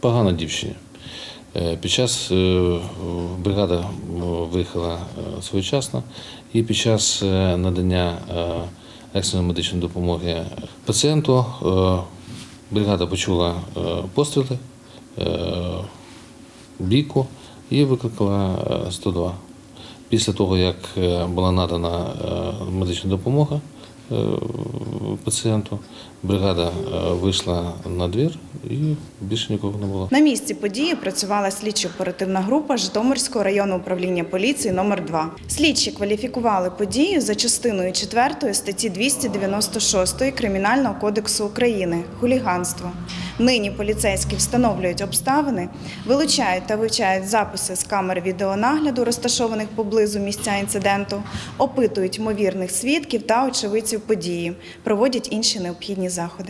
Погано дівчині. Е, Під час е, бригада е, виїхала своєчасно і під час надання екстреної медичної допомоги пацієнту бригада почула постріли, бійку і викликала е, 102. Після того, як була надана медична допомога пацієнту, бригада е, вийшла на двір і більше нікого не було. На місці події працювала слідчо-оперативна група Житомирського районного управління поліції номер 2 Слідчі кваліфікували подію за частиною 4 статті 296 Кримінального кодексу України хуліганство. Нині поліцейські встановлюють обставини, вилучають та вивчають записи з камер відеонагляду, розташованих поблизу місця інциденту, опитують ймовірних свідків та очевидців події, проводять інші необхідні заходи.